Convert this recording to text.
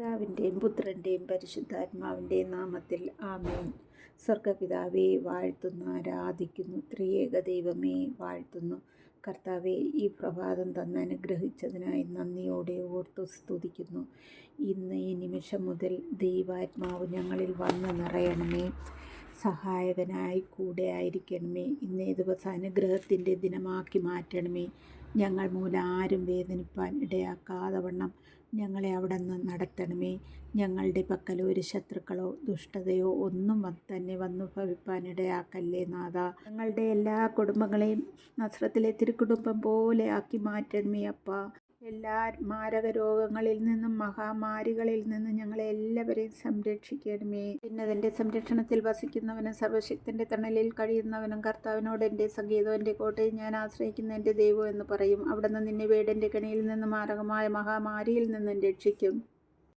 പിതാവിന്റെയും പുത്രന്റെയും പരിശുദ്ധാത്മാവിന്റെയും നാമത്തിൽ ആമേൻ. സ്വർഗപിതാവെ വാഴ്ത്തുന്നു ആരാധിക്കുന്നു ത്രിയേക ദൈവമേ വാഴ്ത്തുന്നു. കർത്താവെ ഈ പ്രഭാതം തന്ന് അനുഗ്രഹിച്ചതിനായി നന്ദിയോടെ ഓർത്തു സ്തുതിക്കുന്നു. ഇന്ന് ഈ നിമിഷം മുതൽ ദൈവാത്മാവ് ഞങ്ങളിൽ വന്ന് നിറയണമേ. സഹായകനായി കൂടെ ആയിരിക്കണമേ. ഇന്നേ ദിവസം അനുഗ്രഹത്തിന്റെ ദിനമാക്കി മാറ്റണമേ. ഞങ്ങൾ മൂലം ആരും വേദനിപ്പാൻ ഇടയാക്കാതെ വണ്ണം ഞങ്ങളെ അവിടെ നിന്ന് നടത്തണമേ. ഞങ്ങളുടെ പക്കൽ ഒരു ശത്രുക്കളോ ദുഷ്ടതയോ ഒന്നും തന്നെ വന്നു ഭവിപ്പാൻ ഇടയാക്കല്ലേ നാഥ. ഞങ്ങളുടെ എല്ലാ കുടുംബങ്ങളെയും നസ്രത്തിലെ തിരുക്കുടുംബം പോലെ ആക്കി മാറ്റണമേ അപ്പ. എല്ലാ മാരക രോഗങ്ങളിൽ നിന്നും മഹാമാരികളിൽ നിന്നും ഞങ്ങളെ എല്ലാവരെയും സംരക്ഷിക്കണമേ. ഉന്നതന്റെ സംരക്ഷണത്തിൽ വസിക്കുന്നവനും സർവശക്തന്റെ തണലിൽ കഴിയുന്നവനും കർത്താവിനോട് എന്റെ സംഗീതം എന്റെ കോട്ടയും ഞാൻ ആശ്രയിക്കുന്ന എന്റെ ദൈവം എന്ന് പറയും. അവിടുന്ന് നിന്നെ വീടിന്റെ കണിയിൽ നിന്നും മാരകമായ മഹാമാരിയിൽ നിന്നും രക്ഷിക്കും.